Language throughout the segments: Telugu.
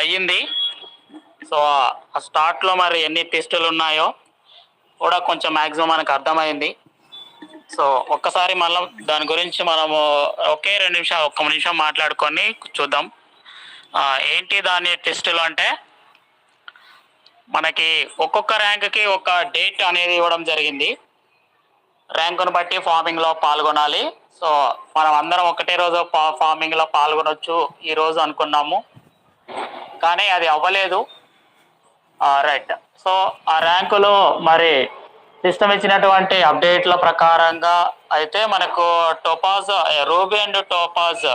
అయ్యింది. సో ఆ స్టార్ట్లో మరి ఎన్ని టెస్టులు ఉన్నాయో కూడా కొంచెం మ్యాక్సిమం మనకు అర్థమైంది. సో ఒక్కసారి మళ్ళీ దాని గురించి మనము ఒకే రెండు నిమిషాలు ఒక్క నిమిషం మాట్లాడుకొని చూద్దాం. ఏంటి దాని టెస్టులు అంటే మనకి ఒక్కొక్క ర్యాంక్కి ఒక డేట్ అనేది ఇవ్వడం జరిగింది. ర్యాంకును బట్టి ఫార్మింగ్లో పాల్గొనాలి. సో మనం అందరం ఒకటే రోజు ఫా- ఫార్మింగ్లో పాల్గొనొచ్చు ఈరోజు అనుకున్నాము. కానీ అది అవ్వలేదు. రైట్ సో ఆ ర్యాంకులో మరి సిస్టమ్ ఇచ్చినటువంటి అప్డేట్ల ప్రకారంగా అయితే మనకు టోపాజ్ రూబీ అండ్ టోపాజ్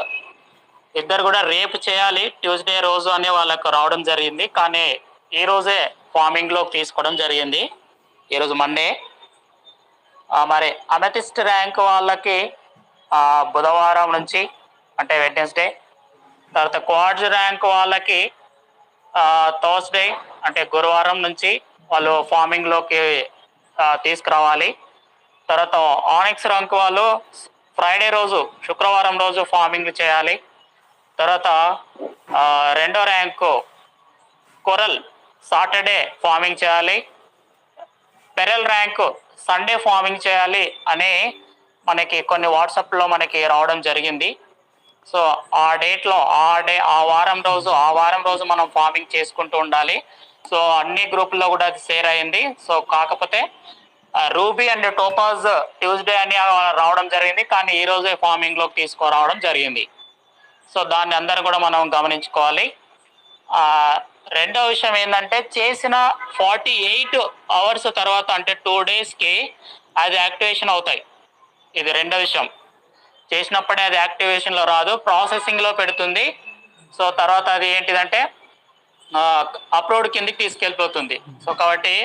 ఇద్దరు కూడా రేపు చేయాలి. ట్యూస్డే రోజు అనే వాళ్ళకు రావడం జరిగింది. కానీ ఈ రోజే ఫార్మింగ్లో తీసుకోవడం జరిగింది. ఈరోజు మండే మరి అమెథిస్ట్ ర్యాంక్ వాళ్ళకి బుధవారం నుంచి అంటే వెడ్నెస్డే తర్వాత క్వాడ్జ్ ర్యాంక్ వాళ్ళకి థర్స్డే అంటే గురువారం నుంచి వాళ్ళు ఫార్మింగ్లోకి తీసుకురావాలి. తర్వాత ఆనిక్స్ ర్యాంక్ వాళ్ళు ఫ్రైడే రోజు శుక్రవారం రోజు ఫార్మింగ్ చేయాలి. తర్వాత రెండో ర్యాంకు కొరల్ సాటర్డే ఫార్మింగ్ చేయాలి. పెరల్ ర్యాంకు సండే ఫార్మింగ్ చేయాలి అని మనకి కొన్ని వాట్సాప్లో మనకి రావడం జరిగింది. సో ఆ డేట్లో ఆ డే ఆ వారం రోజు ఆ వారం రోజు మనం ఫార్మింగ్ చేసుకుంటూ ఉండాలి. సో అన్ని గ్రూపుల్లో కూడా అది షేర్ అయింది. సో కాకపోతే రూబీ అండ్ టోపాజ్ ట్యూస్డే అని రావడం జరిగింది. కానీ ఈ రోజే ఫార్మింగ్లోకి తీసుకురావడం జరిగింది. సో దాన్ని అందరూ కూడా మనం గమనించుకోవాలి. రెండో విషయం ఏంటంటే చేసిన ఫార్టీ ఎయిట్ అవర్స్ తర్వాత అంటే టూ డేస్కి అది యాక్టివేషన్ అవుతాయి. ఇది రెండో విషయం. చేసినప్పుడే అది యాక్టివేషన్లో రాదు ప్రాసెసింగ్లో పెడుతుంది. సో తర్వాత అది ఏంటిదంటే అప్లోడ్ కిందికి తీసుకెళ్ళిపోతుంది. సో కాబట్టి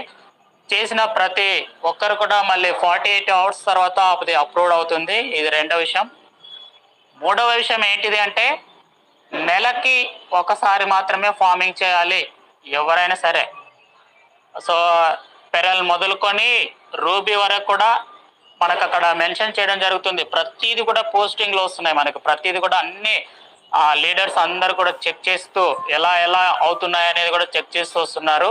చేసిన ప్రతి ఒక్కరు కూడా మళ్ళీ ఫార్టీ ఎయిట్ అవర్స్ తర్వాత అది అప్లోడ్ అవుతుంది. ఇది రెండో విషయం. మూడవ విషయం ఏంటిది అంటే నెలకి ఒకసారి మాత్రమే ఫార్మింగ్ చేయాలి ఎవరైనా సరే. సో పెరల్ మొదలుకొని రూబీ వరకు కూడా మనకు అక్కడ మెన్షన్ చేయడం జరుగుతుంది. ప్రతిదీ కూడా పోస్టింగ్లు వస్తున్నాయి మనకు. ప్రతిదీ కూడా అన్ని లీడర్స్ అందరు కూడా చెక్ చేస్తూ ఎలా ఎలా అవుతున్నాయి అనేది కూడా చెక్ చేస్తూ వస్తున్నారు.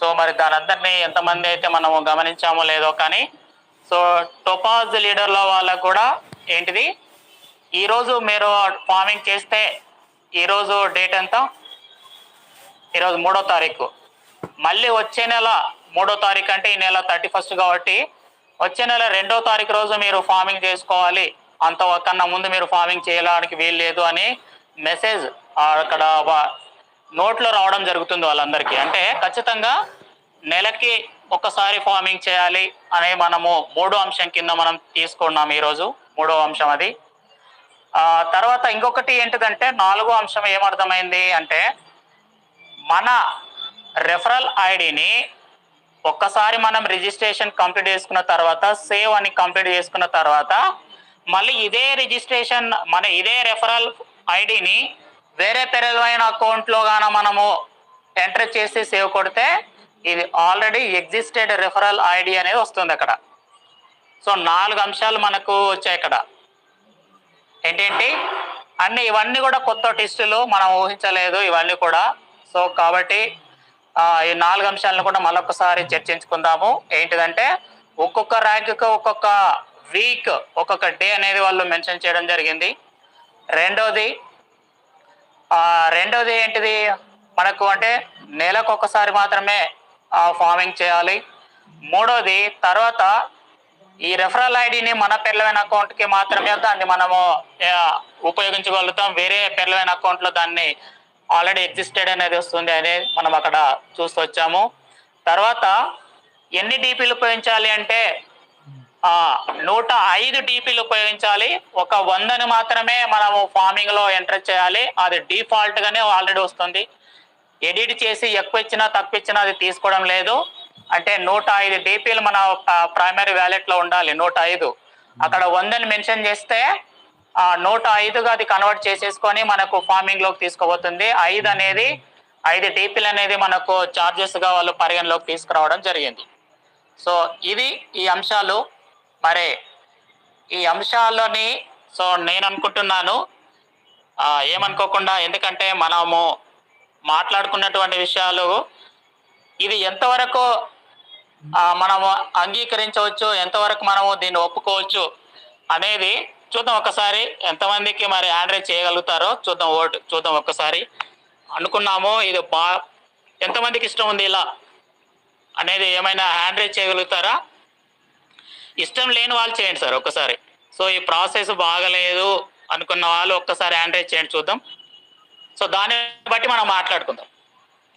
సో మరి దాని అందరినీ ఎంతమంది అయితే మనం గమనించామో లేదో కానీ సో టొపాజ్ లీడర్ల వాళ్ళకు కూడా ఏంటిది? ఈరోజు మీరు ఫార్మింగ్ చేస్తే ఈరోజు డేట్ ఎంత? ఈరోజు మూడో తారీఖు. మళ్ళీ వచ్చే నెల మూడో తారీఖు అంటే ఈ నెల థర్టీ ఫస్ట్ కాబట్టి వచ్చే నెల రెండో తారీఖు రోజు మీరు ఫార్మింగ్ చేసుకోవాలి. అంత కన్నా ముందు మీరు ఫార్మింగ్ చేయడానికి వీలు లేదు అని మెసేజ్ అక్కడ నోట్లో రావడం జరుగుతుంది వాళ్ళందరికీ. అంటే ఖచ్చితంగా నెలకి ఒకసారి ఫార్మింగ్ చేయాలి అనే మనము మూడో అంశం కింద మనం తీసుకున్నాం ఈరోజు. మూడో అంశం అది. ఆ తర్వాత ఇంకొకటి ఏంటిదంటే నాలుగో అంశం ఏమర్థమైంది అంటే మన రెఫరల్ ఐడిని ఒక్కసారి మనం రిజిస్ట్రేషన్ కంప్లీట్ చేసుకున్న తర్వాత సేవ్ అని కంప్లీట్ చేసుకున్న తర్వాత మళ్ళీ ఇదే రిజిస్ట్రేషన్ మన ఇదే రెఫరల్ ఐడిని వేరే పెరలైన అకౌంట్లో గాన మనము ఎంటర్ చేసి సేవ్ కొడితే ఇది ఆల్రెడీ ఎగ్జిస్టెడ్ రెఫరల్ ఐడి అనేది వస్తుంది అక్కడ. సో నాలుగు అంశాలు మనకు వచ్చాయి ఇక్కడ ఏంటేంటి? అన్ని ఇవన్నీ కూడా కొత్త టెస్టులు మనం ఊహించలేదు ఇవన్నీ కూడా. సో కాబట్టి ఈ నాలుగు అంశాలను కూడా మరొకసారి చర్చించుకుందాము. ఏంటిదంటే ఒక్కొక్క ర్యాంకుకి ఒక్కొక్క వీక్ ఒక్కొక్క డే అనేది వాళ్ళు మెన్షన్ చేయడం జరిగింది. రెండోది రెండోది ఏంటిది? మనకు అంటే నెలకు ఒకసారి మాత్రమే ఫార్మింగ్ చేయాలి. మూడోది తర్వాత ఈ రెఫరల్ ఐడిని మన పెర్లవైన అకౌంట్కి మాత్రమే దాన్ని మనము ఉపయోగించగలుగుతాం. వేరే పెర్లవైన అకౌంట్లో దాన్ని ఆల్రెడీ ఎగ్జిస్టెడ్ అనేది వస్తుంది అనేది మనం అక్కడ చూస్తూ వచ్చాము. తర్వాత ఎన్ని డీపీలు ఉపయోగించాలి అంటే నూట ఐదు డీపీలు ఉపయోగించాలి. ఒక వందని మాత్రమే మనము ఫార్మింగ్లో ఎంటర్ చేయాలి. అది డిఫాల్ట్ గానే ఆల్రెడీ వస్తుంది. ఎడిట్ చేసి ఎక్కువ ఇచ్చినా తక్కువ ఇచ్చినా అది తీసుకోవడం లేదు. అంటే నూట ఐదు డీపీలు మన ప్రైమరీ వ్యాలెట్లో ఉండాలి నూట ఐదు. అక్కడ వందని మెన్షన్ చేస్తే నూట ఐదుగా అది కన్వర్ట్ చేసేసుకొని మనకు ఫార్మింగ్లోకి తీసుకోబోతుంది ఐదు అనేది ఐదు డీపీలు అనేది మనకు చార్జెస్గా వాళ్ళు పరిగణలోకి తీసుకురావడం జరిగింది. సో ఇది ఈ అంశాలు. మరి ఈ అంశాల్లోని సో నేను అనుకుంటున్నాను ఏమనుకోకుండా ఎందుకంటే మనము మాట్లాడుకున్నటువంటి విషయాలు ఇది ఎంతవరకు మనము అంగీకరించవచ్చు ఎంతవరకు మనము దీన్ని ఒప్పుకోవచ్చు అనేది చూద్దాం ఒకసారి ఎంతమందికి మరి హ్యాండ్ చేయగలుగుతారో చూద్దాం ఓటు చూద్దాం ఒక్కసారి అనుకున్నాము ఇది బా ఎంతమందికి ఇష్టం ఉంది ఇలా? అనేది ఏమైనా హ్యాండ్రైజ్ చేయగలుగుతారా? ఇష్టం లేని వాళ్ళు చేయండి సార్ ఒక్కసారి సో ఈ ప్రాసెస్ బాగలేదు అనుకున్న వాళ్ళు ఒక్కసారి హ్యాండ్రైజ్ చేయండి చూద్దాం. సో దాన్ని బట్టి మనం మాట్లాడుకుందాం.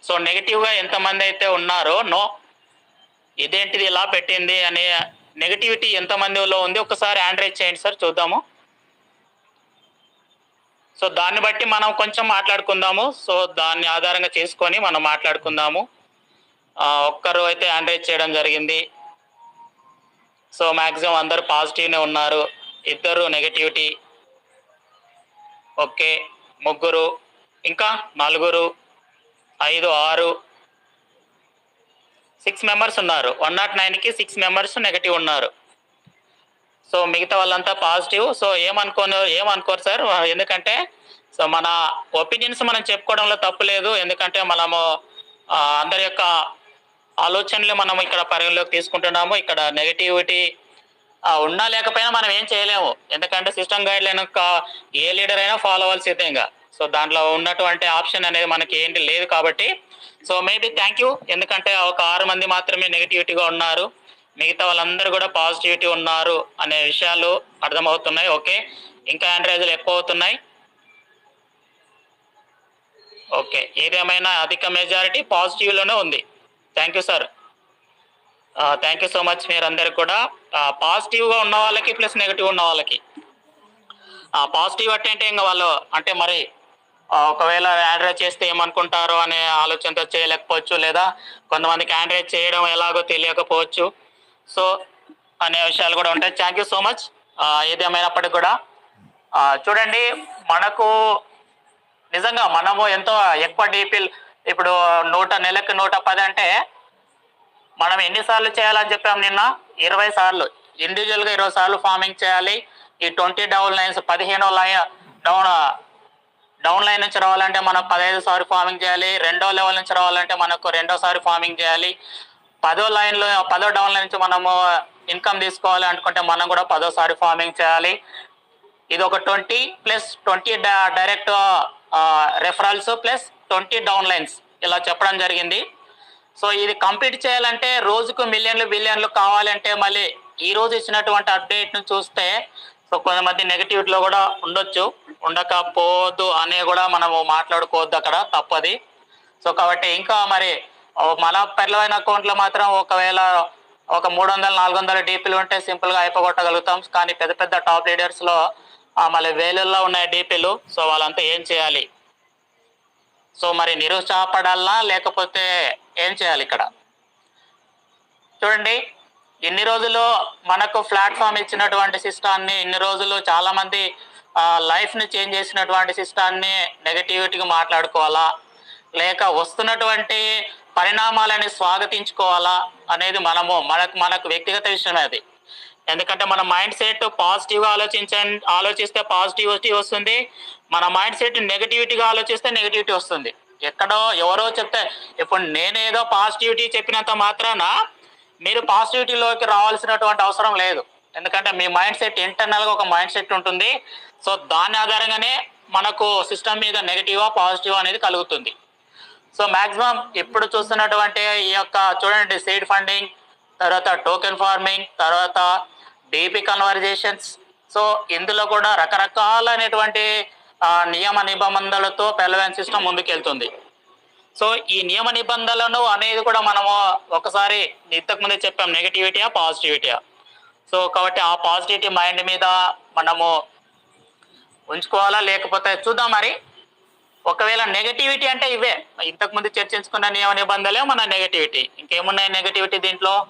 సో నెగిటివ్గా ఎంతమంది అయితే ఉన్నారో నో. ఇదేంటిది ఇలా పెట్టింది అని నెగటివిటీ ఎంత మందిలో ఉంది? ఒకసారి హ్యాండ్ చేయండి సార్ చూద్దాము. సో దాన్ని బట్టి మనం కొంచెం మాట్లాడుకుందాము. సో దాన్ని ఆధారంగా చేసుకొని మనం మాట్లాడుకుందాము. ఒక్కరు అయితే యాండ్రైజ్ చేయడం జరిగింది. సో మ్యాక్సిమం అందరూ పాజిటివ్నే ఉన్నారు. ఇద్దరు నెగటివిటీ. ఓకే ముగ్గురు. ఇంకా నలుగురు. ఐదు ఆరు. సిక్స్ మెంబర్స్ ఉన్నారు. వన్ నాట్ నైన్కి సిక్స్ మెంబర్స్ నెగటివ్ ఉన్నారు. సో మిగతా వాళ్ళంతా పాజిటివ్ సో ఏమనుకోను ఏమనుకోరు సార్? ఎందుకంటే సో మన ఒపీనియన్స్ మనం చెప్పుకోవడంలో తప్పు లేదు. ఎందుకంటే మనము అందరి యొక్క ఆలోచనలు మనం ఇక్కడ పరిగణలోకి తీసుకుంటున్నాము. ఇక్కడ నెగటివిటీ ఉన్నా లేకపోయినా మనం ఏం చేయలేము. ఎందుకంటే సిస్టమ్ గైడ్ లైన్ ఏ లీడర్ అయినా ఫాలో అవ్వాల్సిందే ఇంకా. సో దాంట్లో ఉన్నటువంటి ఆప్షన్ అనేది మనకి ఏంటి లేదు కాబట్టి సో మేబీ థ్యాంక్ యూ ఎందుకంటే ఒక ఆరు మంది మాత్రమే నెగిటివిటీగా ఉన్నారు. మిగతా వాళ్ళందరూ కూడా పాజిటివిటీ ఉన్నారు అనే విషయాలు అర్థమవుతున్నాయి. ఓకే ఇంకా యాండ్రైజులు ఎక్కువ అవుతున్నాయి. ఓకే ఏదేమైనా అధిక మెజారిటీ పాజిటివ్లోనే ఉంది. Thank you sir thank you so much మీరందరూ కూడా. Uh, పాజిటివ్గా ఉన్న వాళ్ళకి ప్లస్ నెగిటివ్ ఉన్న వాళ్ళకి. Uh, పాజిటివ్ అంటే ఇంకా వాళ్ళు అంటే మరి ఒకవేళ ఆండ్రాయిడ్ చేస్తే ఏమనుకుంటారు అనే ఆలోచనతో చేయలేకపోవచ్చు లేదా కొంతమందికి ఆండ్రాయిడ్ చేయడం ఎలాగో తెలియకపోవచ్చు. సో అనే విషయాలు కూడా ఉంటాయి. థ్యాంక్ యూ సో మచ్ ఏదేమైనప్పటికీ కూడా చూడండి మనకు నిజంగా మనము ఎంతో ఎక్కువ డీపీలు ఇప్పుడు నూట నెలకు నూట పది అంటే మనం ఎన్నిసార్లు చేయాలని చెప్పాం నిన్న? ఇరవై సార్లు. ఇండివిజువల్గా ఇరవై సార్లు ఫార్మింగ్ చేయాలి. ఈ ట్వంటీ డౌన్ లైన్స్ పదిహేనో లైన్ డౌన్ డౌన్ లైన్ నుంచి రావాలంటే మనం పదహైదు సార్లు ఫార్మింగ్ చేయాలి రెండో లెవెల్ నుంచి రావాలంటే మనకు రెండోసారి ఫార్మింగ్ చేయాలి. పదో లైన్లో పదో డౌన్ లైన్ నుంచి మనము ఇన్కమ్ తీసుకోవాలి అనుకుంటే మనం కూడా పదోసారి ఫార్మింగ్ చేయాలి. ఇది ఒక twenty plus twenty direct referrals plus twenty down lines ఇలా చెప్పడం జరిగింది. సో ఇది కంప్లీట్ చేయాలంటే రోజుకు మిలియన్లు బిలియన్లు కావాలంటే మళ్ళీ ఈ రోజు ఇచ్చినటువంటి అప్డేట్ను చూస్తే సో కొంతమంది నెగటివిటీలో కూడా ఉండొచ్చు. ఉండకపోవద్దు అని కూడా మనము మాట్లాడుకోవద్దు అక్కడ తప్పది. సో కాబట్టి ఇంకా మరి మన పెర్లవైన అకౌంట్లో మాత్రం ఒకవేళ ఒక మూడు వందల నాలుగు వందల డీపీలు ఉంటే సింపుల్గా అయిపోగొట్టగలుగుతాం. కానీ పెద్ద పెద్ద టాప్ లీడర్స్లో మళ్ళీ వేలల్లో ఉన్నాయి డీపీలు. సో వాళ్ళంతా ఏం చేయాలి? సో మరి నిరుత్సాహపడాలా? లేకపోతే ఏం చేయాలి ఇక్కడ? చూడండి ఇన్ని రోజులు మనకు ప్లాట్ఫామ్ ఇచ్చినటువంటి సిస్టాన్ని ఇన్ని రోజులు చాలామంది లైఫ్ని చేంజ్ చేసినటువంటి సిస్టాన్ని నెగటివిటీగా మాట్లాడుకోవాలా? లేక వస్తున్నటువంటి పరిణామాలని స్వాగతించుకోవాలా అనేది మనము మనకు మనకు వ్యక్తిగత విషయం అది. ఎందుకంటే మన మైండ్ సెట్ పాజిటివ్గా ఆలోచించండి ఆలోచిస్తే పాజిటివిటీ వస్తుంది. మన మైండ్ సెట్ నెగటివిటీగా ఆలోచిస్తే నెగటివిటీ వస్తుంది. ఎక్కడో ఎవరో చెప్తే ఇప్పుడు నేనేదో పాజిటివిటీ చెప్పినంత మాత్రాన మీరు పాజిటివిటీలోకి రావాల్సినటువంటి అవసరం లేదు. ఎందుకంటే మీ మైండ్ సెట్ ఇంటర్నల్గా ఒక మైండ్ సెట్ ఉంటుంది. సో దాని ఆధారంగానే మనకు సిస్టమ్ మీద నెగటివా పాజిటివ్ అనేది కలుగుతుంది. సో మాక్సిమం ఇప్పుడు చూస్తున్నటువంటి ఈ యొక్క చూడండి సీడ్ ఫండింగ్ తర్వాత టోకెన్ ఫార్మింగ్ తర్వాత డీపీ కన్వర్జేషన్స్. సో ఇందులో కూడా రకరకాలైనటువంటి నియమ నిబంధనలతో పెలవెన్ సిస్టమ్ ముందుకెళ్తుంది. సో ఈ నియమ నిబంధనలను అనేది కూడా మనము ఒకసారి ఇంతకు ముందే చెప్పాం నెగటివిటీయా పాజిటివిటీయా. సో కాబట్టి ఆ పాజిటివిటీ మైండ్ మీద మనము ఉంచుకోవాలా లేకపోతే చూద్దాం మరి. ఒకవేళ నెగటివిటీ అంటే ఇవే. ఇంతకుముందు చర్చించుకున్న నియమ నిబంధనలే మన నెగటివిటీ ఇంకేమున్నాయి నెగటివిటీ దీంట్లో?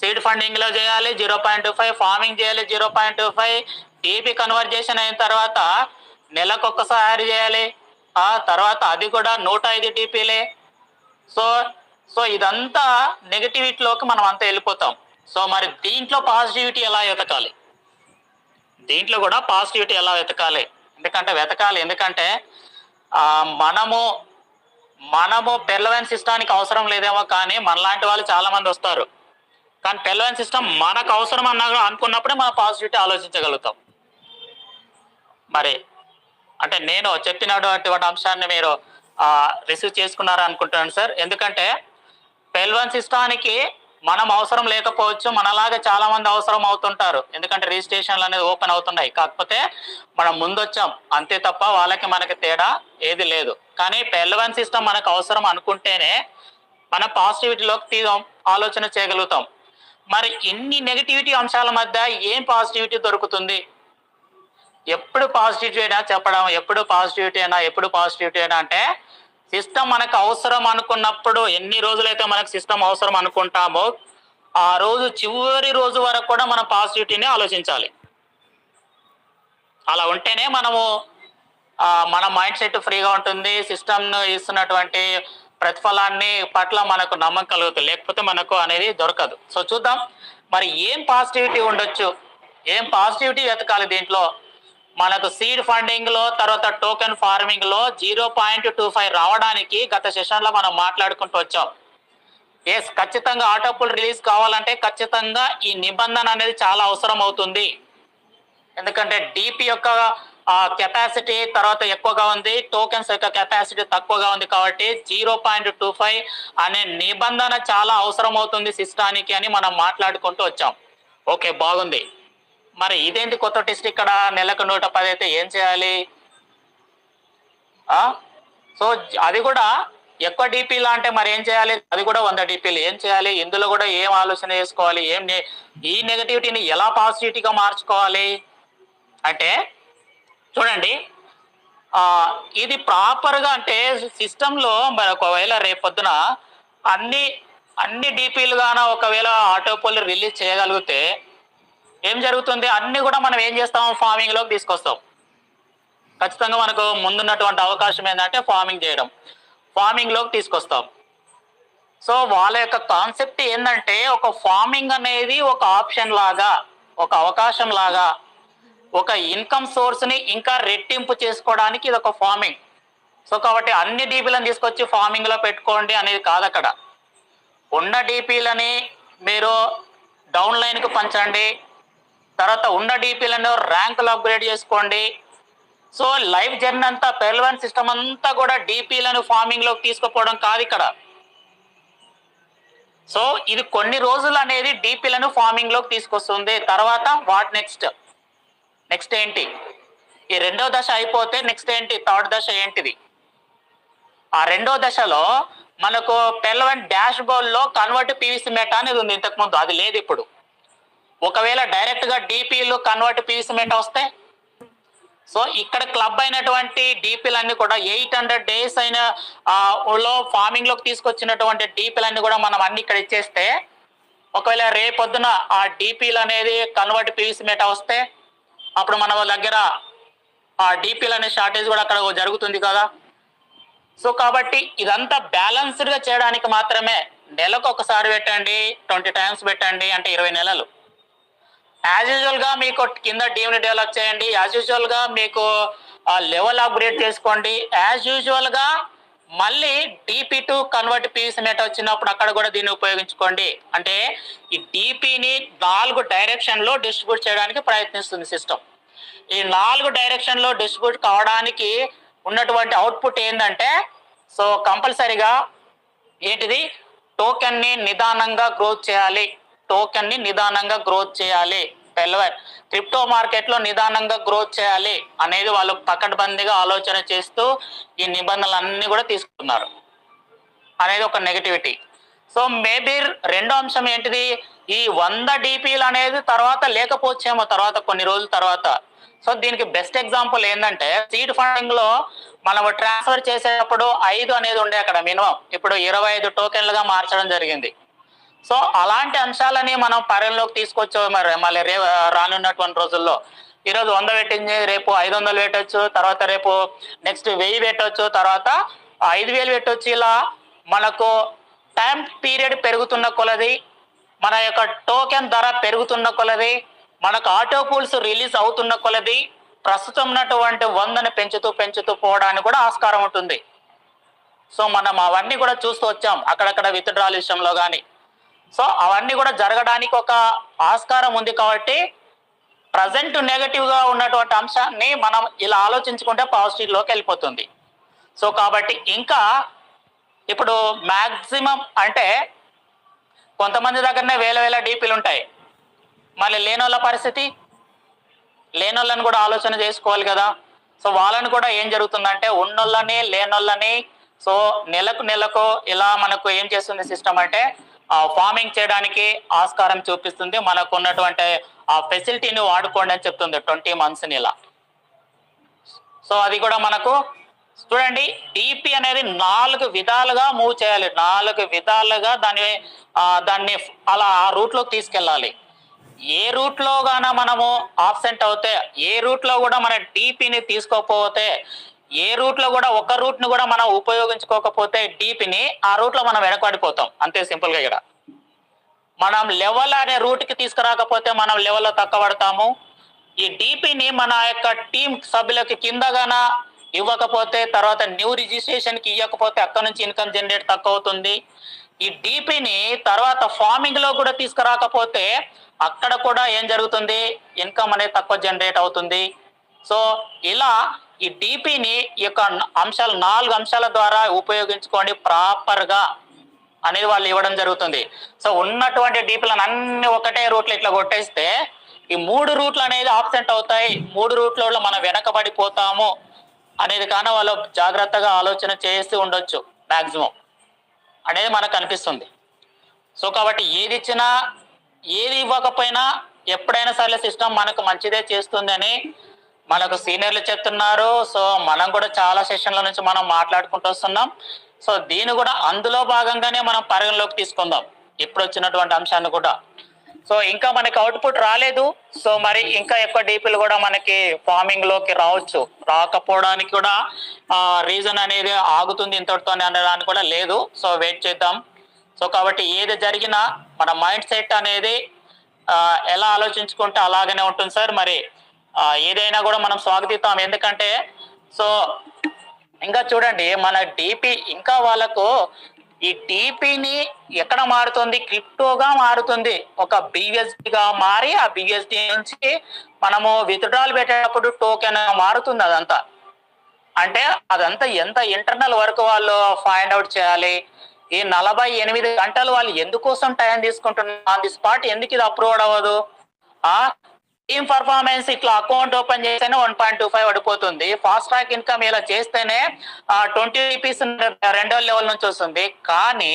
సీడ్ ఫండింగ్లో చేయాలి zero point two five farming చేయాలి zero point two five TP conversion అయిన తర్వాత నెలకు ఒక్కసారి చేయాలి. ఆ తర్వాత అది కూడా నూట ఐదు టీపీలే సో సో ఇదంతా నెగటివిటీలోకి మనం అంతా వెళ్ళిపోతాం. సో మరి దీంట్లో పాజిటివిటీ ఎలా వెతకాలి దీంట్లో కూడా పాజిటివిటీ ఎలా వెతకాలి? ఎందుకంటే వెతకాలి ఎందుకంటే మనము మనము పెర్లవెన్స్ సిస్టానికి అవసరం లేదేమో కానీ మనలాంటి వాళ్ళు చాలా మంది వస్తారు. కానీ పెర్లవెన్ సిస్టమ్ మనకు అవసరం అన్నా అనుకున్నప్పుడే మనం పాజిటివిటీ ఆలోచించగలుగుతాం. మరి అంటే నేను చెప్పినటువంటి అంశాన్ని మీరు రిసీవ్ చేసుకున్నారా అనుకుంటున్నాను సార్. ఎందుకంటే పెల్వన్ సిస్టానికి మనం అవసరం లేకపోవచ్చు మనలాగా చాలా మంది అవసరం అవుతుంటారు. ఎందుకంటే రిజిస్ట్రేషన్లు అనేది ఓపెన్ అవుతున్నాయి. కాకపోతే మనం ముందొచ్చాం. అంతే తప్ప వాళ్ళకి మనకి తేడా ఏది లేదు. కానీ పెల్వన్ సిస్టమ్ మనకు అవసరం అనుకుంటేనే మన పాజిటివిటీలోకి తీ ఆలోచన చేయగలుగుతాం. మరి ఇన్ని నెగిటివిటీ అంశాల మధ్య ఏం పాజిటివిటీ దొరుకుతుంది? ఎప్పుడు పాజిటివిటీ అయినా చెప్పడం ఎప్పుడు పాజిటివిటీ అయినా ఎప్పుడు పాజిటివిటీ అయినా అంటే సిస్టమ్ మనకు అవసరం అనుకున్నప్పుడు ఎన్ని రోజులైతే మనకు సిస్టమ్ అవసరం అనుకుంటామో ఆ రోజు చివరి రోజు వరకు కూడా మనం పాజిటివిటీని ఆలోచించాలి. అలా ఉంటేనే మనము మన మైండ్ సెట్ ఫ్రీగా ఉంటుంది. సిస్టమ్ ఇస్తున్నటువంటి ప్రతిఫలాన్ని పట్ల మనకు నమ్మకం కలుగుతుంది. లేకపోతే మనకు అనేది దొరకదు. సో చూద్దాం. మరి ఏం పాజిటివిటీ ఉండొచ్చు? ఏం పాజిటివిటీ వెతకాలి దీంట్లో? మనకు సీడ్ ఫండింగ్లో తర్వాత టోకెన్ ఫార్మింగ్లో జీరో పాయింట్ టూ ఫైవ్ రావడానికి గత సెషన్లో మనం మాట్లాడుకుంటూ వచ్చాం. ఎస్ ఖచ్చితంగా ఆటోపుల్ రిలీజ్ కావాలంటే ఖచ్చితంగా ఈ నిబంధన అనేది చాలా అవసరం అవుతుంది. ఎందుకంటే డిపి యొక్క కెపాసిటీ తర్వాత ఎక్కువగా ఉంది టోకెన్స్ యొక్క కెపాసిటీ తక్కువగా ఉంది కాబట్టి జీరో పాయింట్ టూ ఫైవ్ అనే నిబంధన చాలా అవసరం అవుతుంది సిస్టానికి అని మనం మాట్లాడుకుంటూ వచ్చాం. ఓకే బాగుంది. మరి ఇదేంటి కొత్త టెస్ట్ ఇక్కడ నెలకు నూట పది అయితే ఏం చేయాలి? సో అది కూడా ఎక్కువ డీపీలు అంటే మరి ఏం చేయాలి? అది కూడా వంద డీపీలు ఏం చేయాలి? ఇందులో కూడా ఏం ఆలోచన చేసుకోవాలి? ఏం నే- ఈ నెగటివిటీని ఎలా పాజిటివిటీగా మార్చుకోవాలి? అంటే చూడండి ఇది ప్రాపర్గా అంటే సిస్టంలో మరి ఒకవేళ రేపొద్దున అన్ని అన్ని డీపీలు గాన ఒకవేళ ఆటోపోల్ రిలీజ్ చేయగలిగితే ఏం జరుగుతుంది? అన్ని కూడా మనం ఏం చేస్తాం? ఫార్మింగ్లోకి తీసుకొస్తాం. ఖచ్చితంగా మనకు ముందున్నటువంటి అవకాశం ఏంటంటే ఫార్మింగ్ చేయడం. ఫార్మింగ్లోకి తీసుకొస్తాం. సో వాళ్ళ యొక్క కాన్సెప్ట్ ఏంటంటే ఒక ఫార్మింగ్ అనేది ఒక ఆప్షన్ లాగా ఒక అవకాశం లాగా ఒక ఇన్కమ్ సోర్స్ని ఇంకా రెట్టింపు చేసుకోవడానికి ఇది ఒక ఫార్మింగ్ సో కాబట్టి అన్ని డీపీలను తీసుకొచ్చి ఫార్మింగ్లో పెట్టుకోండి అనేది కాదు అక్కడ. ఉన్న డీపీలని మీరు డౌన్ లైన్కు పంచండి. తర్వాత ఉన్న డీపీలను ర్యాంకులు అప్గ్రేడ్ చేసుకోండి. సో లైఫ్ జర్నీ అంతా పెర్లవన్ సిస్టమ్ అంతా కూడా డీపీలను ఫార్మింగ్లోకి తీసుకుపోవడం కాదు ఇక్కడ. సో ఇది కొన్ని రోజులు అనేది డీపీలను ఫార్మింగ్లోకి తీసుకొస్తుంది. తర్వాత వాట్ నెక్స్ట్? నెక్స్ట్ ఏంటి? ఈ రెండో దశ అయిపోతే నెక్స్ట్ ఏంటి? థర్డ్ దశ ఏంటిది? ఆ రెండో దశలో మనకు పెల్లవన్ డాష్ బోర్డ్లో కన్వర్ట్ పీవీసీ మెటా అనేది ఉంది ఇంతకు ముందు. అది లేదు ఇప్పుడు. ఒకవేళ డైరెక్ట్గా డీపీలు కన్వర్ట్ పీవీసీ మెటా వస్తే? సో ఇక్కడ క్లబ్ అయినటువంటి డీపీలు అన్ని కూడా ఎయిట్ హండ్రెడ్ డేస్ అయిన ఆ, లో ఫార్మింగ్లోకి తీసుకొచ్చినటువంటి డీపీలు అన్ని కూడా మనం అన్ని ఇక్కడ ఇచ్చేస్తే ఒకవేళ రేపొద్దున ఆ డీపీలు అనేది కన్వర్ట్ పీవీసీ మెటా వస్తే అప్పుడు మన దగ్గర ఆ డీపీలు అనే షార్టేజ్ కూడా అక్కడ జరుగుతుంది కదా? సో కాబట్టి ఇదంతా బ్యాలెన్స్డ్గా చేయడానికి మాత్రమే నెలకు ఒకసారి పెట్టండి ట్వంటీ టైమ్స్ పెట్టండి అంటే ఇరవై నెలలు. యాజ్ యూజువల్గా మీకు కింద టీమ్ని డెవలప్ చేయండి. యాజ్ యూజువల్గా మీకు లెవెల్ అప్గ్రేడ్ చేసుకోండి. యాజ్ యూజువల్గా మళ్ళీ డిపి టు కన్వర్ట్ పీస్ మెట వచ్చినప్పుడు అక్కడ కూడా దీన్ని ఉపయోగించుకోండి. అంటే ఈ డిపిని నాలుగు డైరెక్షన్లో డిస్ట్రిబ్యూట్ చేయడానికి ప్రయత్నిస్తుంది సిస్టమ్ ఈ నాలుగు డైరెక్షన్లో డిస్ట్రిబ్యూట్ కావడానికి ఉన్నటువంటి అవుట్పుట్ ఏంటంటే సో కంపల్సరీగా ఏంటిది? టోకెన్ని నిదానంగా గ్రోత్ చేయాలి. టోకెన్ని నిదానంగా గ్రోత్ చేయాలి. పెల్వర్ క్రిప్టో మార్కెట్లో నిదానంగా గ్రోత్ చేయాలి అనేది వాళ్ళు పకడ్బందీగా ఆలోచన చేస్తూ ఈ నిబంధనలు కూడా తీసుకున్నారు అనేది ఒక నెగటివిటీ సో మేబీ రెండో అంశం ఏంటిది? ఈ వంద డిపిలు అనేది తర్వాత లేకపోవచ్చేమో తర్వాత కొన్ని రోజుల తర్వాత. సో దీనికి బెస్ట్ ఎగ్జాంపుల్ ఏంటంటే సీడ్ ఫండింగ్లో మనం ట్రాన్స్ఫర్ చేసేటప్పుడు ఐదు అనేది ఉండే అక్కడ మినిమం ఇప్పుడు ఇరవై ఐదు టోకెన్లుగా మార్చడం జరిగింది. సో అలాంటి అంశాలని మనం పరిగణలోకి తీసుకొచ్చు మరి మళ్ళీ రే రానున్నటువంటి రోజుల్లో ఈరోజు వంద పెట్టింది రేపు ఐదు వందలు పెట్టవచ్చు తర్వాత రేపు నెక్స్ట్ వెయ్యి పెట్టవచ్చు తర్వాత ఐదు వేలు పెట్టవచ్చు ఇలా మనకు టైం పీరియడ్ పెరుగుతున్న కొలది మన యొక్క టోకెన్ ధర పెరుగుతున్న కొలది మనకు ఆటో పూల్స్ రిలీజ్ అవుతున్న కొలది ప్రస్తుతం ఉన్నటువంటి వందను పెంచుతూ పెంచుతూ పోవడానికి కూడా ఆస్కారం ఉంటుంది. సో మనం అవన్నీ కూడా చూస్తూ వచ్చాం అక్కడక్కడ విత్డ్రాల విషయంలో కానీ సో అవన్నీ కూడా జరగడానికి ఒక ఆస్కారం ఉంది కాబట్టి ప్రజెంట్ నెగటివ్గా ఉన్నటువంటి అంశాన్ని మనం ఇలా ఆలోచించుకుంటే పాజిటివ్లోకి వెళ్ళిపోతుంది. సో కాబట్టి ఇంకా ఇప్పుడు మ్యాక్సిమం అంటే కొంతమంది దగ్గరనే వేల వేల డీపీలు ఉంటాయి. మళ్ళీ లేనోళ్ళ పరిస్థితి లేనోళ్ళని కూడా ఆలోచన చేసుకోవాలి కదా. సో వాళ్ళని కూడా ఏం జరుగుతుందంటే ఉన్నోళ్ళని లేనోళ్ళని సో నెలకు నెలకు ఇలా మనకు ఏం చేస్తుంది సిస్టమ్ అంటే ఫార్మింగ్ చేయడానికి ఆస్కారం చూపిస్తుంది. మనకు ఉన్నటువంటి ఆ ఫెసిలిటీని వాడుకోండి అని చెప్తుంది ట్వంటీ మంత్స్ ఇలా. సో అది కూడా మనకు చూడండి డిపి అనేది నాలుగు విధాలుగా మూవ్ చేయాలి. నాలుగు విధాలుగా దాన్ని దాన్ని అలా ఆ రూట్లోకి తీసుకెళ్ళాలి. ఏ రూట్లో గాన మనము ఆబ్సెంట్ అవుతే ఏ రూట్లో కూడా మన డిపిని తీసుకోకపోతే ఏ రూట్లో కూడా ఒక రూట్ని కూడా మనం ఉపయోగించుకోకపోతే డిపిని ఆ రూట్లో మనం వెనకబడిపోతాం. అంతే సింపుల్గా ఇక్కడ. మనం లెవెల్ అనే రూట్కి తీసుకురాకపోతే మనం లెవెల్లో తక్కువ పడతాము ఈ డిపిని మన యొక్క టీం సభ్యులకి కిందగాన ఇవ్వకపోతే తర్వాత న్యూ రిజిస్ట్రేషన్కి ఇవ్వకపోతే అక్కడ నుంచి ఇన్కమ్ జనరేట్ తక్కువ అవుతుంది ఈ డిపిని తర్వాత ఫార్మింగ్లో కూడా తీసుకురాకపోతే అక్కడ కూడా ఏం జరుగుతుంది? ఇన్కమ్ అనేది తక్కువ జనరేట్ అవుతుంది. సో ఇలా ఈ డిపిని ఈ యొక్క అంశాలు నాలుగు అంశాల ద్వారా ఉపయోగించుకోండి ప్రాపర్గా అనేది వాళ్ళు ఇవ్వడం జరుగుతుంది. సో ఉన్నటువంటి డీపీలను అన్ని ఒకటే రూట్లు ఇట్లా కొట్టేస్తే ఈ మూడు రూట్లు అనేది ఆబ్సెంట్ అవుతాయి. మూడు రూట్లలో మనం వెనకబడిపోతాము అనేది కానీ వాళ్ళు జాగ్రత్తగా ఆలోచన చేసి ఉండొచ్చు మ్యాక్సిమం అనేది మనకు అనిపిస్తుంది. సో కాబట్టి ఏది ఇచ్చినా ఏది ఇవ్వకపోయినా ఎప్పుడైనా సరే సిస్టమ్ మనకు మంచిదే చేస్తుందని మనకు సీనియర్లు చెప్తున్నారు. సో మనం కూడా చాలా సెషన్ల నుంచి మనం మాట్లాడుకుంటూ వస్తున్నాం. సో దీన్ని కూడా అందులో భాగంగానే మనం పరిగణలోకి తీసుకుందాం. ఇప్పుడు వచ్చినటువంటి అంశాన్ని కూడా. సో ఇంకా మనకి అవుట్పుట్ రాలేదు. సో మరి ఇంకా ఎక్కువ డీపీలు కూడా మనకి ఫార్మింగ్లోకి రావచ్చు. రాకపోవడానికి కూడా రీజన్ అనేది ఆగుతుంది ఇంతటితో అనడానికి కూడా లేదు. సో వెయిట్ చేద్దాం. సో కాబట్టి ఏది జరిగినా మన మైండ్ సెట్ అనేది ఎలా ఆలోచించుకుంటే అలాగనే ఉంటుంది సార్. మరి ఏదైనా కూడా మనం స్వాగతిస్తాం. ఎందుకంటే సో ఇంకా చూడండి మన డిపి ఇంకా వాళ్ళకు ఈ డిపిని ఎక్కడ మారుతుంది? క్రిప్టోగా మారుతుంది. ఒక బిఎస్డిగా మారి ఆ బిఎస్డి నుంచి మనము విత్డ్రాల్ పెట్టేటప్పుడు టోకెన్ మారుతుంది అదంతా. అంటే అదంతా ఎంత ఇంటర్నల్ వర్క్ వాళ్ళు ఫైండ్ అవుట్ చేయాలి? ఈ నలభై ఎనిమిది గంటలు వాళ్ళు ఎందుకోసం టైం తీసుకుంటున్నారు? ఆన్ ది స్పాట్ ఎందుకు ఇది అప్రూవ్ అవ్వదు? ఆ టీమ్ పర్ఫార్మెన్స్ ఇట్లా అకౌంట్ ఓపెన్ చేస్తేనే వన్ పాయింట్ టూ ఫైవ్ పడిపోతుంది. ఫాస్ట్ ట్రాక్ ఇన్కమ్ ఇలా చేస్తేనే ట్వంటీ రూపీస్ రెండో లెవెల్ నుంచి వస్తుంది. కానీ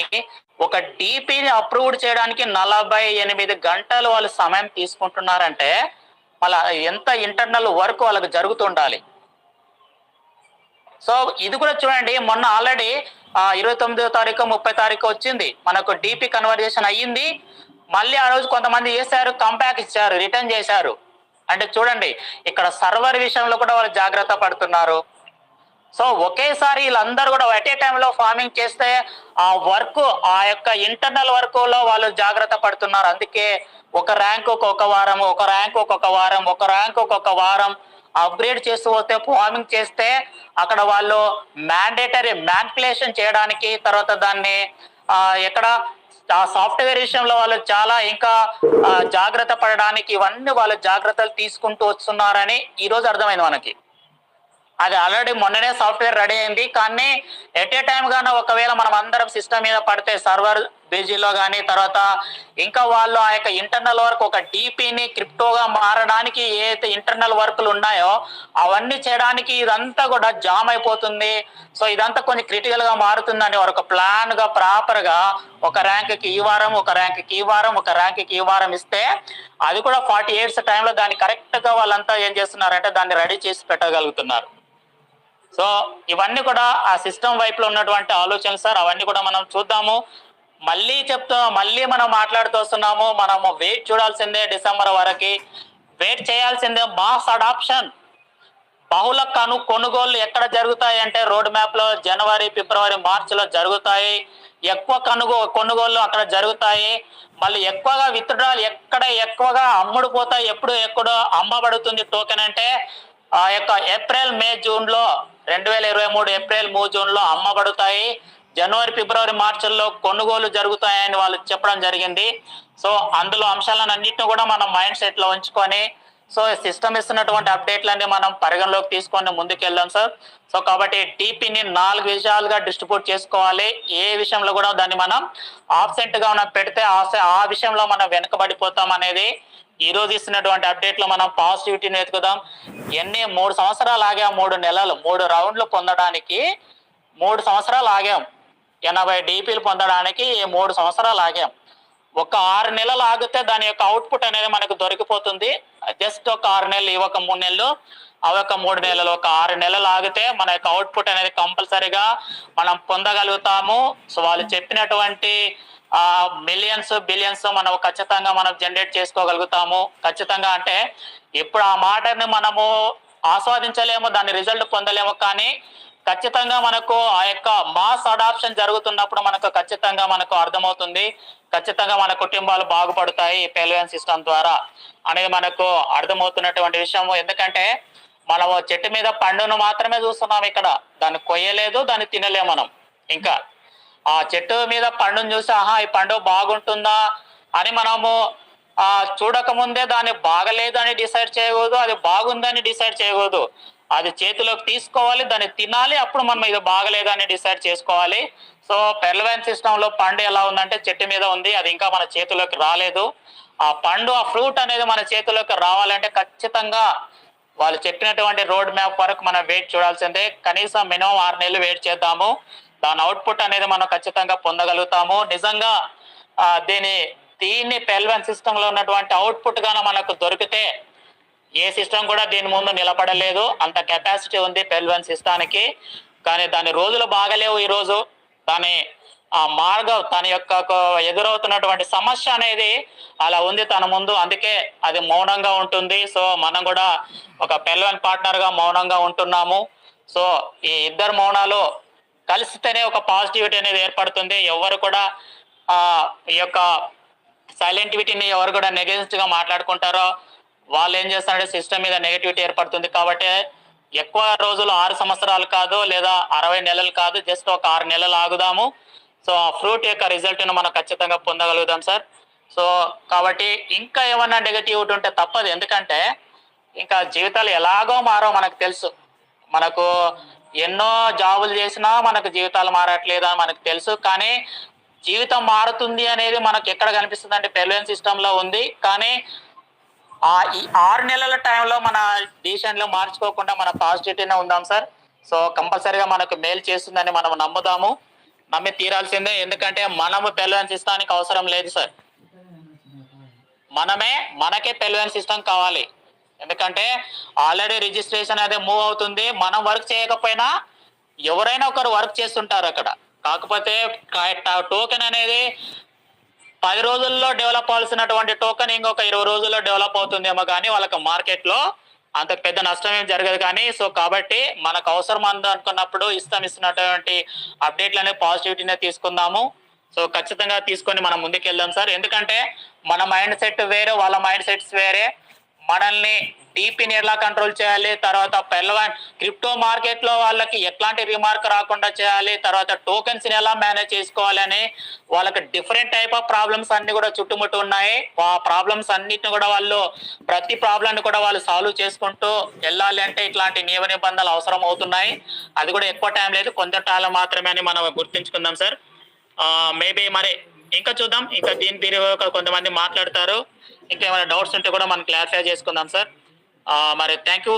ఒక డిపిని అప్రూవ్ చేయడానికి నలభై ఎనిమిది గంటలు వాళ్ళు సమయం తీసుకుంటున్నారంటే మళ్ళీ ఎంత ఇంటర్నల్ వర్క్ వాళ్ళకి జరుగుతుండాలి. సో ఇది కూడా చూడండి మొన్న ఆల్రెడీ ఇరవై తొమ్మిదో తారీఖు ముప్పై తారీఖు వచ్చింది. మనకు డిపి కన్వర్జేషన్ అయ్యింది. మళ్ళీ ఆ రోజు కొంతమంది చేశారు కంబ్యాక్ ఇచ్చారు రిటర్న్ చేశారు. అంటే చూడండి ఇక్కడ సర్వర్ విషయంలో కూడా వాళ్ళు జాగ్రత్త పడుతున్నారు. సో ఒకేసారి వీళ్ళందరూ కూడా ఒకే టైంలో ఫార్మింగ్ చేస్తే ఆ వర్క్ ఆ యొక్క ఇంటర్నల్ వర్క్లో వాళ్ళు జాగ్రత్త పడుతున్నారు. అందుకే ఒక ర్యాంక్ ఒక వారం ఒక ర్యాంక్ ఒక్కొక్క వారం ఒక ర్యాంక్ ఒక్కొక్క వారం అప్గ్రేడ్ చేస్తూ వస్తే ఫార్మింగ్ చేస్తే అక్కడ వాళ్ళు మ్యాండేటరీ మ్యాన్పులేషన్ చేయడానికి తర్వాత దాన్ని ఆ, ఎక్కడ ఆ సాఫ్ట్వేర్ విషయంలో వాళ్ళు చాలా ఇంకా జాగ్రత్త పడడానికి ఇవన్నీ వాళ్ళు జాగ్రత్తలు తీసుకుంటూ వస్తున్నారని ఈ రోజు అర్థమైంది మనకి. అది ఆల్రెడీ మొన్ననే సాఫ్ట్వేర్ రెడీ అయింది. కానీ ఎట్ ఏ టైం గానే ఒకవేళ మనం అందరం సిస్టమ్ మీద పడితే సర్వర్ బేజీలో కానీ తర్వాత ఇంకా వాళ్ళు ఆ యొక్క ఇంటర్నల్ వర్క్ ఒక డీపీని క్రిప్టోగా మారడానికి ఏదైతే ఇంటర్నల్ వర్క్లు ఉన్నాయో అవన్నీ చేయడానికి ఇదంతా కూడా జామ్ అయిపోతుంది. సో ఇదంతా కొంచెం క్రిటికల్గా మారుతుందని ఒక ప్లాన్గా ప్రాపర్గా ఒక ర్యాంక్కి ఈ వారం ఒక ర్యాంక్కి ఈ వారం ఒక ర్యాంక్కి ఈ వారం ఇస్తే అది కూడా ఫార్టీ ఇయర్స్ టైంలో దాన్ని కరెక్ట్గా వాళ్ళంతా ఏం చేస్తున్నారంటే దాన్ని రెడీ చేసి పెట్టగలుగుతున్నారు. సో ఇవన్నీ కూడా ఆ సిస్టమ్ వైపులో ఉన్నటువంటి ఆలోచనలు సార్ అవన్నీ కూడా మనం చూద్దాము. మళ్ళీ చెప్తా మళ్ళీ మనం మాట్లాడుతూ వస్తున్నాము. మనము వెయిట్ చూడాల్సిందే డిసెంబర్ వరకు. వెయిట్ చేయాల్సిందే మాస్ అడాప్షన్ బహుళ కను కొనుగోళ్ళు ఎక్కడ జరుగుతాయి అంటే రోడ్ మ్యాప్లో జనవరి ఫిబ్రవరి మార్చి లో జరుగుతాయి. ఎక్కువ కనుగో కొనుగోళ్ళు అక్కడ జరుగుతాయి. మళ్ళీ ఎక్కువగా విత్డ్రాల్ ఎక్కడ ఎక్కువగా అమ్ముడుపోతాయి ఎప్పుడు ఎక్కడో అమ్మబడుతుంది టోకెన్ అంటే ఆ యొక్క ఏప్రిల్ మే జూన్లో రెండు వేల ఇరవై మూడు ఏప్రిల్ మూ జూన్లో జనవరి ఫిబ్రవరి మార్చిల్లో కొనుగోలు జరుగుతాయని వాళ్ళు చెప్పడం జరిగింది. సో అందులో అంశాలను అన్నింటిని కూడా మనం మైండ్ సెట్లో ఉంచుకొని సో సిస్టమ్ ఇస్తున్నటువంటి అప్డేట్లన్నీ మనం పరిగణలోకి తీసుకొని ముందుకెళ్ళాం సార్. సో కాబట్టి టీపీని నాలుగు విషయాలుగా డిస్ట్రిబ్యూట్ చేసుకోవాలి. ఏ విషయంలో కూడా దాన్ని మనం ఆబ్సెంట్గా మనం పెడితే ఆ ఆ విషయంలో మనం వెనుకబడిపోతాం అనేది ఈ రోజు ఇస్తున్నటువంటి అప్డేట్లో మనం పాజిటివిటీని వెతుకుదాం. ఎన్ని మూడు సంవత్సరాలు ఆగాం మూడు నెలలు మూడు రౌండ్లు పొందడానికి మూడు సంవత్సరాలు ఆగాం. ఎనభై డీపీలు పొందడానికి మూడు సంవత్సరాలు ఆగాం. ఒక ఆరు నెలలు ఆగితే దాని యొక్క అవుట్పుట్ అనేది మనకు దొరికిపోతుంది. జస్ట్ ఒక ఆరు నెలలు ఇవి ఒక మూడు నెలలు అవి ఒక మూడు నెలలు ఒక ఆరు నెలలు ఆగితే మన యొక్క అవుట్పుట్ అనేది కంపల్సరిగా మనం పొందగలుగుతాము. సో వాళ్ళు చెప్పినటువంటి ఆ మిలియన్స్ బిలియన్స్ మనం ఖచ్చితంగా మనం జనరేట్ చేసుకోగలుగుతాము. ఖచ్చితంగా అంటే ఇప్పుడు ఆ మాటని మనము ఆస్వాదించలేము దాని రిజల్ట్ పొందలేము. కానీ ఖచ్చితంగా మనకు ఆ యొక్క మాస్ అడాప్షన్ జరుగుతున్నప్పుడు మనకు ఖచ్చితంగా మనకు అర్థమవుతుంది. ఖచ్చితంగా మన కుటుంబాలు బాగుపడతాయి పెల్వెన్ సిస్టమ్ ద్వారా అనేది మనకు అర్థమవుతున్నటువంటి విషయము. ఎందుకంటే మనము చెట్టు మీద పండును మాత్రమే చూస్తున్నాం ఇక్కడ. దాన్ని కొయ్యలేదు దాన్ని తినలేము మనం. ఇంకా ఆ చెట్టు మీద పండును చూసి ఆహా ఈ పండు బాగుంటుందా? అని మనము ఆ చూడక ముందే దాన్ని అని డిసైడ్ చేయకూడదు అది బాగుందని డిసైడ్ చేయకూడదు. అది చేతిలోకి తీసుకోవాలి దాన్ని తినాలి అప్పుడు మనం ఇది బాగలేదని డిసైడ్ చేసుకోవాలి. సో పెర్లవైన్ సిస్టమ్లో పండు ఎలా ఉందంటే చెట్టు మీద ఉంది అది ఇంకా మన చేతిలోకి రాలేదు. ఆ పండు ఆ ఫ్రూట్ అనేది మన చేతిలోకి రావాలంటే ఖచ్చితంగా వాళ్ళు చెప్పినటువంటి రోడ్ మ్యాప్ వరకు మనం వెయిట్ చూడాల్సిందే. కనీసం మినిమం ఆరు నెలలు వెయిట్ చేద్దాము. దాని అవుట్పుట్ అనేది మనం ఖచ్చితంగా పొందగలుగుతాము. నిజంగా దీని దీన్ని పెల్వెన్ సిస్టమ్లో ఉన్నటువంటి అవుట్పుట్ గాన మనకు దొరికితే ఏ సిస్టమ్ కూడా దీని ముందు నిలబడలేదు. అంత కెపాసిటీ ఉంది పెల్వన్ సిస్టానికి. కానీ దాని రోజులు బాగలేవు ఈరోజు. దాని ఆ మార్గం తన యొక్క ఎదురవుతున్నటువంటి సమస్య అనేది అలా ఉంది తన ముందు. అందుకే అది మౌనంగా ఉంటుంది. సో మనం కూడా ఒక పెల్వన్ పార్ట్నర్గా మౌనంగా ఉంటున్నాము. సో ఈ ఇద్దరు మౌనాలు కలిసితేనే ఒక పాజిటివిటీ అనేది ఏర్పడుతుంది. ఎవరు కూడా ఆ ఈ యొక్క సైలెంటివిటీని ఎవరు కూడా నెగెటివ్గా మాట్లాడుకుంటారో వాళ్ళు ఏం చేస్తారంటే సిస్టమ్ మీద నెగిటివిటీ ఏర్పడుతుంది కాబట్టి ఎక్కువ రోజులు ఆరు సంవత్సరాలు కాదు లేదా అరవై నెలలు కాదు జస్ట్ ఒక ఆరు నెలలు ఆగుదాము. సో ఆ ఫ్రూట్ యొక్క రిజల్ట్ను మనం ఖచ్చితంగా పొందగలుగుతాం సార్. సో కాబట్టి ఇంకా ఏమన్నా నెగటివిటీ ఉంటే తప్పదు. ఎందుకంటే ఇంకా జీవితాలు ఎలాగో మారో మనకు తెలుసు. మనకు ఎన్నో జాబులు చేసినా మనకు జీవితాలు మారట్లేదు అని మనకు తెలుసు. కానీ జీవితం మారుతుంది అనేది మనకు ఎక్కడ కనిపిస్తుంది అంటే పెల్వెన్ సిస్టమ్లో ఉంది. కానీ ఆ ఈ ఆరు నెలల టైంలో మన డిసిషన్లు మార్చుకోకుండా మన పాజిటివిటీనే ఉందాం సార్. సో కంపల్సరీగా మనకు మేలు చేస్తుందని మనం నమ్ముదాము. నమ్మి తీరాల్సిందే. ఎందుకంటే మనము పెల్వెన్ ఇస్తానికి అవసరం లేదు సార్. మనమే మనకే పెల్వెన్ సిస్టమ్ కావాలి. ఎందుకంటే ఆల్రెడీ రిజిస్ట్రేషన్ అదే మూవ్ అవుతుంది. మనం వర్క్ చేయకపోయినా ఎవరైనా ఒకరు వర్క్ చేస్తుంటారు అక్కడ. కాకపోతే టోకెన్ అనేది పది రోజుల్లో డెవలప్ అవ్వాల్సినటువంటి టోకెన్ ఇంకొక ఇరవై రోజుల్లో డెవలప్ అవుతుందేమో కానీ వాళ్ళకి మార్కెట్లో అంత పెద్ద నష్టం ఏం జరగదు కానీ సో కాబట్టి మనకు అవసరం అందనుకున్నప్పుడు ఇస్తాం ఇస్తున్నటువంటి అప్డేట్లు అనేవి పాజిటివిటీనే తీసుకుందాము. సో ఖచ్చితంగా తీసుకొని మనం ముందుకు వెళ్దాం సార్. ఎందుకంటే మన మైండ్ సెట్ వేరే వాళ్ళ మైండ్ సెట్స్ వేరే. మనల్ని డీపీని ఎలా కంట్రోల్ చేయాలి తర్వాత పెల్లవన్ క్రిప్టో మార్కెట్లో వాళ్ళకి ఎట్లాంటి రిమార్క్ రాకుండా చేయాలి తర్వాత టోకెన్స్ని ఎలా మేనేజ్ చేసుకోవాలని వాళ్ళకి డిఫరెంట్ టైప్ ఆఫ్ ప్రాబ్లమ్స్ అన్ని కూడా చుట్టుముట్టు ఉన్నాయి. ఆ ప్రాబ్లమ్స్ అన్నిటిని కూడా వాళ్ళు ప్రతి ప్రాబ్లమ్ని కూడా వాళ్ళు సాల్వ్ చేసుకుంటూ వెళ్ళాలి అంటే ఇట్లాంటి నియమ నిబంధనలు అవసరం అవుతున్నాయి. అది కూడా ఎక్కువ టైం లేదు కొంచెం టైం మాత్రమే అని మనం గుర్తుంచుకుందాం సార్ మేబీ మరి ఇంకా చూద్దాం. ఇంకా దీని పీరియడ్ కొంతమంది మాట్లాడతారు. ఇంకేమైనా డౌట్స్ ఉంటే కూడా మనం క్లారిఫై చేసుకుందాం సార్ మరి థ్యాంక్ యూ